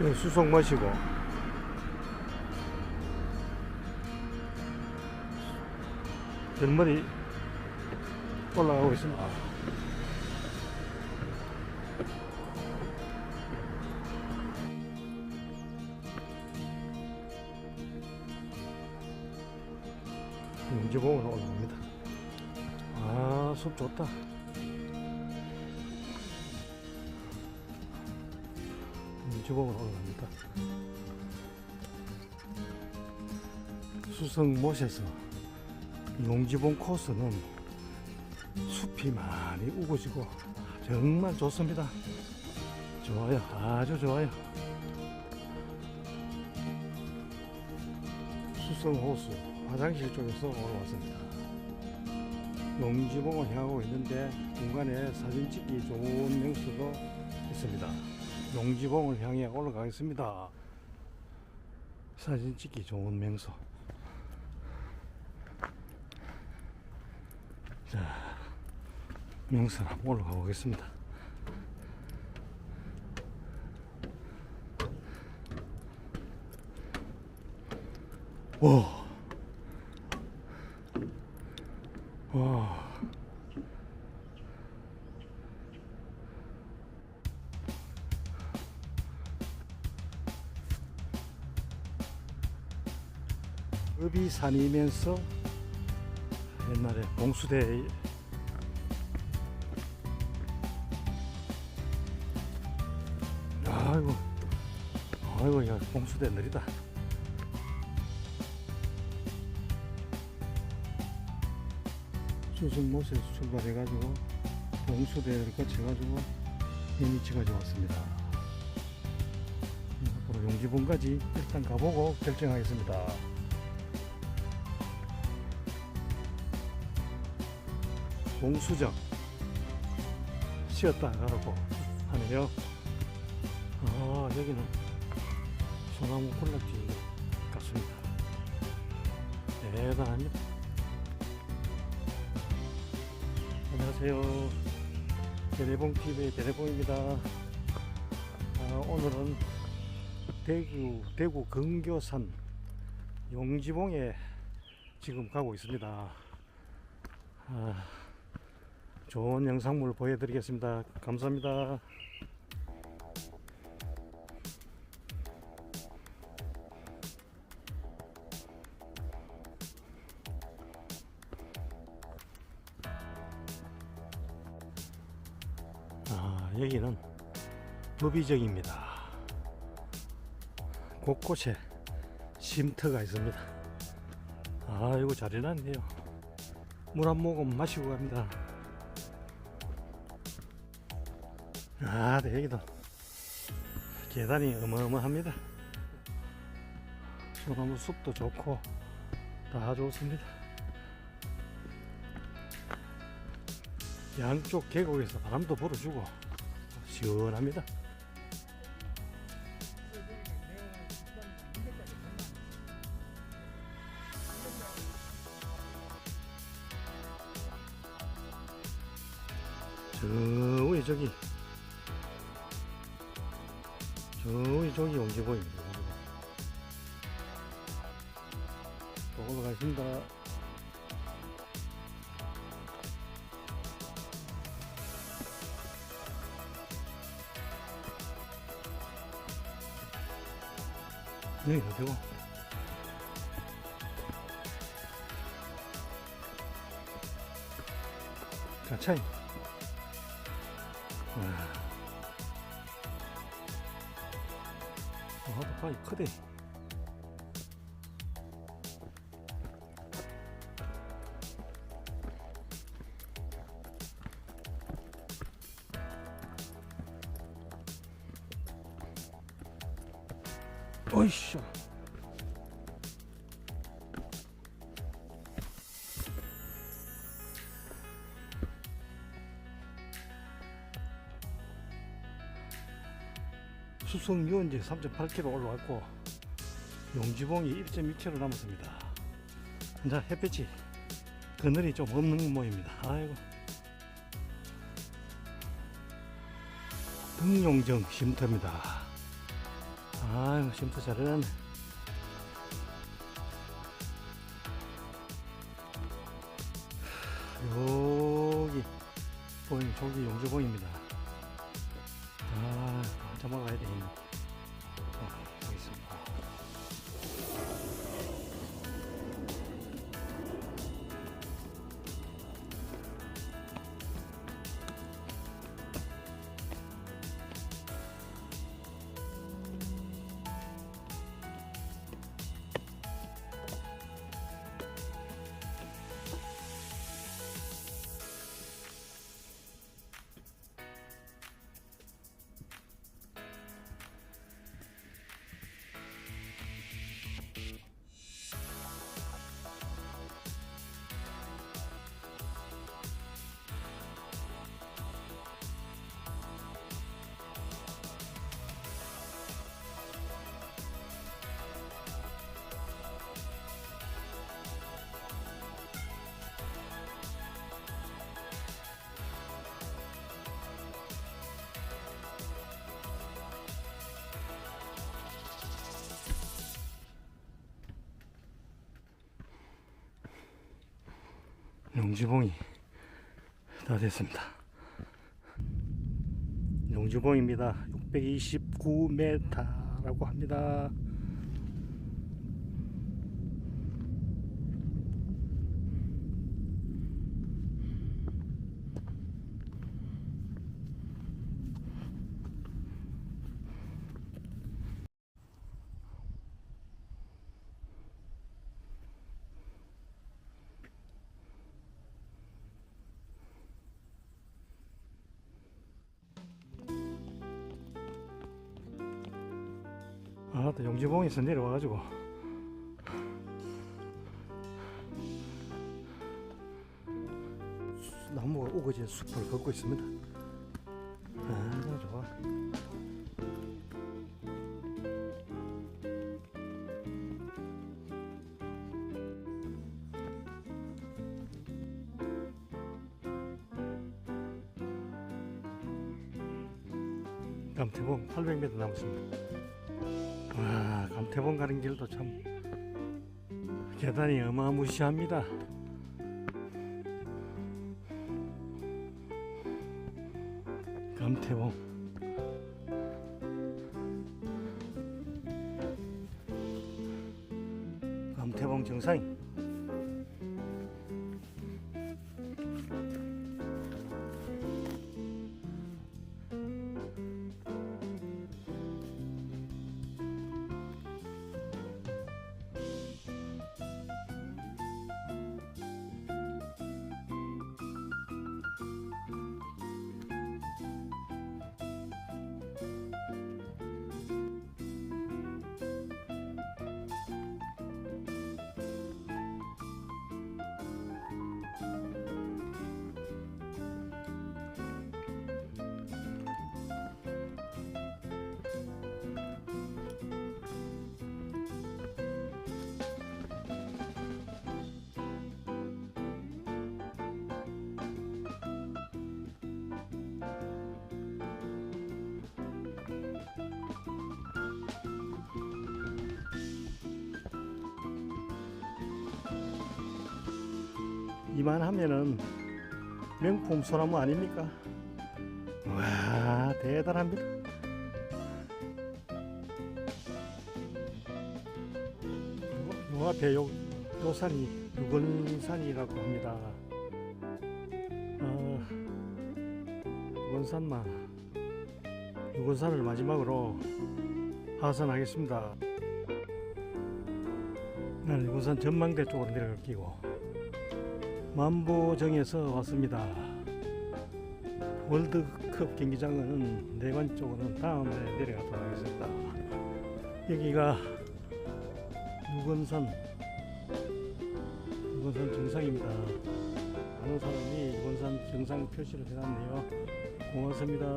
예, 수속 마시고 뱃머리 올라가고 있습니다. 용지봉으로 올라갑니다. 아, 숲 좋다. 지봉으로 올라갑니다. 수성못에서 용지봉 코스는 숲이 많이 우거지고 정말 좋습니다. 좋아요. 아주 좋아요. 수성호수 화장실 쪽에서 올라왔습니다. 용지봉을 향하고 있는데 중간에 사진 찍기 좋은 명소도 있습니다. 용지봉을 향해 올라가겠습니다. 사진 찍기 좋은 명소. 자, 명소 한번 올라가 보겠습니다. 와. 와. 읍이 산이면서 옛날에 봉수대. 아이고 아이고 야 봉수대 느리다. 수승못에서 출발해가지고 봉수대를 거쳐가지고 예미치까지 왔습니다. 앞으로 용지봉까지 일단 가보고 결정하겠습니다 봉수정 쉬었다 가라고 하네요. 아 여기는 소나무 콜렉지 같습니다. 대단합니다. 안녕하세요. 대대봉 TV의 대대봉입니다. 아, 오늘은 대구 대구 근교산 용지봉에 지금 가고 있습니다. 아, 좋은 영상물 보여드리겠습니다. 감사합니다. 아, 여기는 무비정입니다. 곳곳에 쉼터가 있습니다. 아, 이거 잘 해놨네요. 물 한 모금 마시고 갑니다. 아, 네, 여기도 계단이 어마어마합니다. 소나무 숲도 좋고 다 좋습니다. 양쪽 계곡에서 바람도 불어주고 시원합니다. 저 위에 저기 저기 저기 용지 보입니다. 또 올라가겠습니다. 여기 어디고? 가차이. 아, 파이 크대. 수성 유원지 3.8km 올라왔고 용지봉이 1.2km 남았습니다. 자 햇빛이 그늘이 좀 없는 모입니다. 아이고 등용정 쉼터입니다. 아유 쉼터 잘하네 여기 보이는 저기 용조봉입니다 아 잡아 용지봉이 다 됐습니다. 용지봉입니다. 629m라고 합니다. 아, 또 용지봉에서 내려와가지고 수- 나무가 우거진 숲을 걷고 있습니다. 아, 좋아. 감태봉 800m 남았습니다. 와, 감태봉 가는 길도 참 계단이 어마무시합니다. 감태봉 감태봉 정상 이만하면은 명품 소나무 아닙니까? 와 대단합니다. 요, 요 앞에 요, 요 산이 유건산이라고 합니다. 어, 유건산만 유건산을 마지막으로 하산하겠습니다. 나는 유건산 전망대 쪽으로 내려갈 끼고 만보정에서 왔습니다. 월드컵 경기장은 내관 쪽으로는 다음에 내려가도록 하겠습니다. 여기가 유건산 유건산 정상입니다. 많은 사람이 유건산 정상 표시를 해놨네요. 고맙습니다.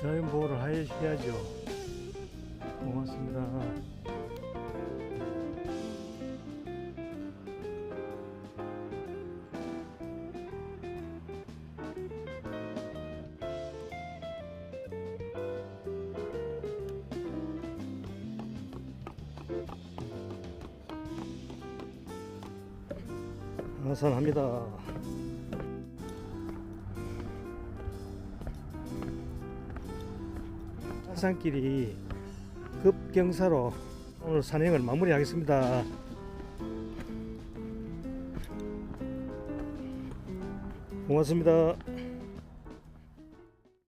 자연 보호를 해야죠. 고맙습니다. 화산합니다. 화산길이 급경사로 오늘 산행을 마무리하겠습니다. 고맙습니다.